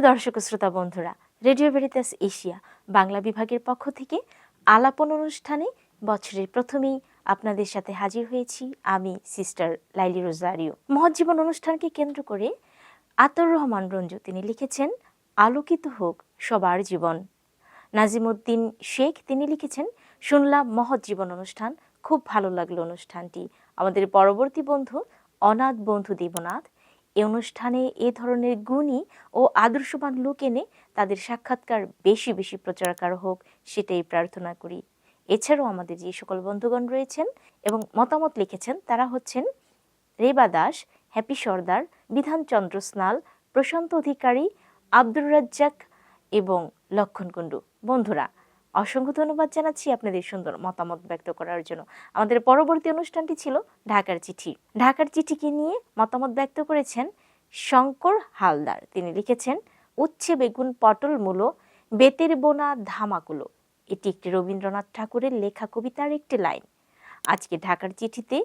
দর্শক শ্রোতা বন্ধুরা, রেডিও ভেরিতাস এশিয়া, বাংলা বিভাগের পক্ষ থেকে আলাপন অনুষ্ঠানে বছরের প্রথমেই আপনাদের সাথে হাজির হয়েছি আমি, সিস্টার লাইলি রোজারিও। মহজ্জীবন অনুষ্ঠানকে কেন্দ্র করে আতর রহমান রঞ্জু তিনি লিখেছেন, আলোকিত হোক সবার জীবন। নাজিমুদ্দিন শেখ তিনি লিখেছেন, শুনলাম মহৎ জীবন অনুষ্ঠান, খুব ভালো লাগল অনুষ্ঠানটি। আমাদের পরবর্তী বন্ধু অনাথ বন্ধু দেবনাথ এই অনুষ্ঠানে এ ধরনের গুণী ও আদর্শবান লোক এনে তাদের সাক্ষাৎকার বেশি বেশি প্রচারকার হোক, সেটাই প্রার্থনা করি। এছাড়াও আমাদের যে সকল বন্ধুগণ রয়েছেন এবং মতামত লিখেছেন, তারা হচ্ছেন রেবা দাস, হ্যাপি সর্দার বিধানচন্দ্র স্নাল, প্রশান্ত অধিকারী, আব্দুর রাজ্জাক এবং লক্ষণ কুণ্ডু। বন্ধুরা অসংখ্য ধন্যবাদ জানাচ্ছি আপনাদের সুন্দর মতামত ব্যক্ত করার জন্য। আমাদের পরবর্তী অনুষ্ঠানটি ছিল ঢাকার চিঠি। ঢাকার চিঠিকে নিয়ে মতামত ব্যক্ত করেছেন শঙ্কর হালদার। তিনি লিখেছেন, উচ্ছে বেগুন পটল মূলো, বেতের বোনা ধামাকুলো। এটি একটি রবীন্দ্রনাথ ঠাকুরের লেখা কবিতার একটি লাইন। আজকে ঢাকার চিঠিতে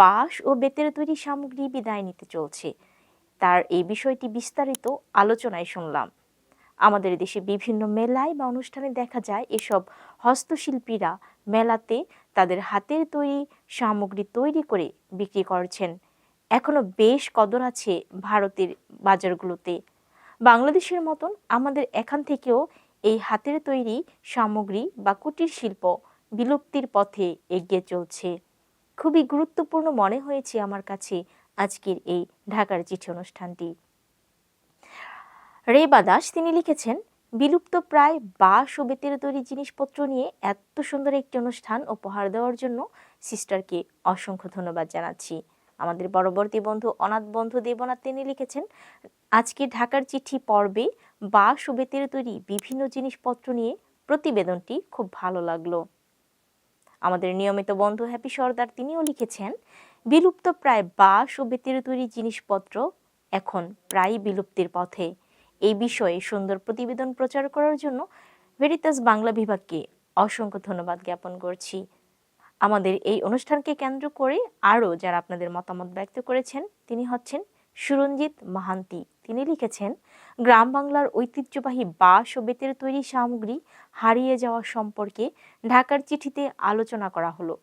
বাঁশ ও বেতের তৈরি সামগ্রী বিদায় নিতে চলছে। তার এই বিষয়টি বিস্তারিত আলোচনায় শুনলাম। আমাদের দেশে বিভিন্ন মেলায় বা অনুষ্ঠানে দেখা যায় এসব হস্তশিল্পীরা মেলাতে তাদের হাতের তৈরি সামগ্রী তৈরি করে বিক্রি করছেন। এখনও বেশ কদর আছে ভারতের বাজারগুলোতে। বাংলাদেশের মতন আমাদের এখান থেকেও এই হাতের তৈরি সামগ্রী বা কুটির শিল্প বিলুপ্তির পথে এগিয়ে চলছে। খুবই গুরুত্বপূর্ণ মনে হয়েছে আমার কাছে আজকের এই ঢাকার চিঠি অনুষ্ঠানটি। রেবা দাস, তিনি লিখেছেন, বিলুপ্ত প্রায় বাঁশ ও বেতের তৈরি জিনিসপত্র নিয়ে এত সুন্দর একটি অনুষ্ঠান উপহার দেওয়ার জন্য সিস্টারকে অসংখ্য ধন্যবাদ জানাচ্ছি। আমাদের পরবর্তী বন্ধু অনাথ বন্ধু দেবনাথ, তিনি লিখেছেন, আজকে ঢাকার চিঠি পর্বে বাঁশ ও তৈরি বিভিন্ন জিনিসপত্র নিয়ে প্রতিবেদনটি খুব ভালো লাগল। আমাদের নিয়মিত বন্ধু হ্যাপি সর্দার, তিনিও লিখেছেন, বিলুপ্ত প্রায় বাঁশ ও বেতের তৈরি জিনিসপত্র এখন প্রায় বিলুপ্তির পথে। এই বিষয়ে সুন্দর প্রতিবেদন প্রচার করার জন্য ভেরিতাস বাংলা বিভাগকে অসংখ্য ধন্যবাদ জ্ঞাপন করছি। আমাদের এই অনুষ্ঠানকে কেন্দ্র করে আরও যারা আপনাদের মতামত ব্যক্ত করেছেন, তিনি হচ্ছেন সুরঞ্জিত মাহান্তি। তিনি লিখেছেন, গ্রাম বাংলার ঐতিহ্যবাহী বাঁশ ও বেতের তৈরি সামগ্রী হারিয়ে যাওয়া সম্পর্কে ঢাকার চিঠিতে আলোচনা করা হলো।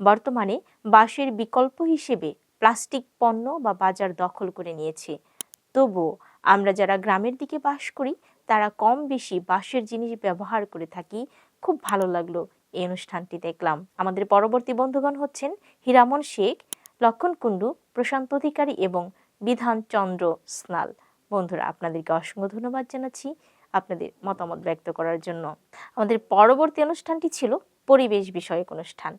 বর্তমানে বাঁশের বিকল্প হিসেবে প্লাস্টিক পণ্য বা বাজার দখল করে নিয়েছে। তবুও আমরা যারা গ্রামের দিকে বাস করি, তারা কম বেশি বাঁশের জিনিস ব্যবহার করে থাকি। খুব ভালো লাগল এই অনুষ্ঠানটি দেখলাম। আমাদের পরবর্তী বন্ধুগণ হচ্ছেন হীরামন শেখ, লক্ষণ কুণ্ডু, প্রশান্ত অধিকারী এবং বিধান চন্দ্র স্নাল। বন্ধুরা, আপনাদেরকে অসংখ্য ধন্যবাদ জানাচ্ছি আপনাদের মতামত ব্যক্ত করার জন্য। আমাদের পরবর্তী অনুষ্ঠানটি ছিল পরিবেশ বিষয়ক অনুষ্ঠান।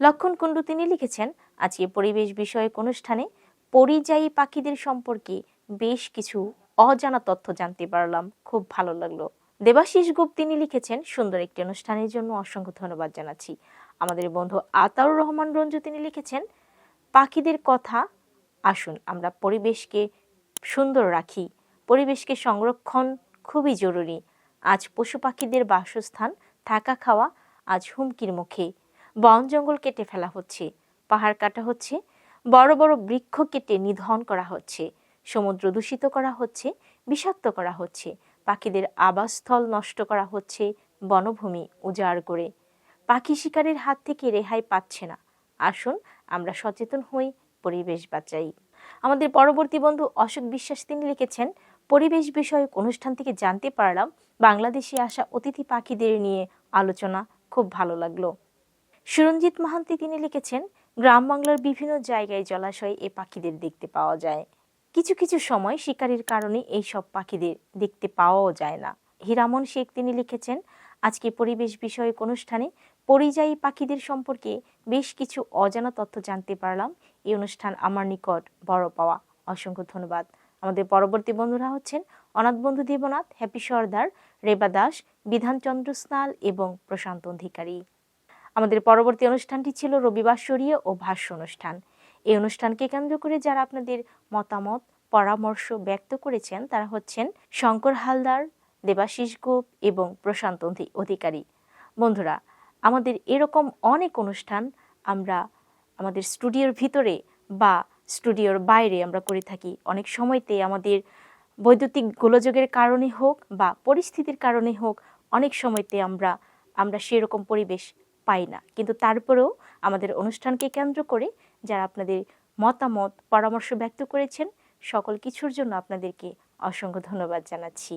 লক্ষণ কুণ্ডু তিনি লিখেছেন আজকে পরিবেশ বিষয়ক অনুষ্ঠানে পরিযায়ী পাখিদের সম্পর্কে বেশ কিছু অজানা তথ্য জানতে পারলাম। খুব ভালো লাগল। দেবাশিস গুপ তিনি লিখেছেন, সুন্দর একটি অনুষ্ঠানের জন্য অসংখ্য ধন্যবাদ জানাচ্ছি। আমাদের বন্ধু আতাউর রহমান রঞ্জু তিনি লিখেছেন, পাখিদের কথা আসুন, আমরা পরিবেশকে সুন্দর রাখি। পরিবেশকে সংরক্ষণ খুবই জরুরি। আজ পশু পাখিদের বাসস্থান, থাকা খাওয়া, আজ হুমকির মুখে। বন জঙ্গল কেটে ফেলা হচ্ছে, পাহাড় কাটা হচ্ছে, বড় বড় বৃক্ষ কেটে নিধন করা হচ্ছে। সমুদ্র দূষিত করা হচ্ছে, বিষাক্ত করা হচ্ছে, পাখিদের আবাসস্থল নষ্ট করা হচ্ছে, বনভূমি উজাড় করে। পাখি শিকারের হাত থেকে রেহাই পাচ্ছে না। আসুন আমরা সচেতন হই, পরিবেশ বাঁচাই। আমাদের পরবর্তী বন্ধু অশোক বিশ্বাস, তিনি লিখেছেন, পরিবেশ বিষয়ক অনুষ্ঠান থেকে জানতে পারলাম, বাংলাদেশে আসা অতিথি পাখিদের নিয়ে আলোচনা খুব ভালো লাগল। সুরঞ্জিত মাহান্তি তিনি লিখেছেন, গ্রাম বাংলার বিভিন্ন জায়গায় জলাশয়ে এ পাখিদের দেখতে পাওয়া যায়। কিছু কিছু সময় শিকারির কারণে এই সব পাখিদের দেখতে পাওয়াও যায় না। হীরামন শেখ তিনি লিখেছেন, আজকে পরিবেশ বিষয়ক অনুষ্ঠানে পরিযায়ী পাখিদের সম্পর্কে বেশ কিছু অজানা তথ্য জানতে পারলাম। এই অনুষ্ঠান আমার নিকট বড় পাওয়া। অসংখ্য ধন্যবাদ। আমাদের পরবর্তী বন্ধুরা হচ্ছেন অনাথ বন্ধু দেবনাথ, হ্যাপি সর্দার, রেবা দাস, বিধানচন্দ্র স্নাল এবং প্রশান্ত অধিকারী। আমাদের পরবর্তী অনুষ্ঠানটি ছিল রবিবাসরীয় ও ভাষ্য অনুষ্ঠান। এই অনুষ্ঠানকে কেন্দ্র করে যারা আপনাদের মতামত, পরামর্শ ব্যক্ত করেছেন, তারা হচ্ছেন শঙ্কর হালদার, দেবাশিস গোপ এবং প্রশান্ত অধি- অধিকারী। বন্ধুরা, আমাদের এরকম অনেক অনুষ্ঠান আমরা আমাদের স্টুডিওর ভিতরে বা স্টুডিওর বাইরে আমরা করে থাকি। অনেক সময়তে আমাদের বৈদ্যুতিক গোলযোগের কারণে হোক বা পরিস্থিতির কারণে হোক, অনেক সময়তে আমরা আমরা সেরকম পরিবেশ পাই না। কিন্তু তারপরেও আমাদের অনুষ্ঠানকে কেন্দ্র করে যারা আপনাদের মতামত পরামর্শ ব্যক্ত করেছেন সকল কিছুর জন্য আপনাদেরকে অসংখ্য ধন্যবাদ জানাচ্ছি।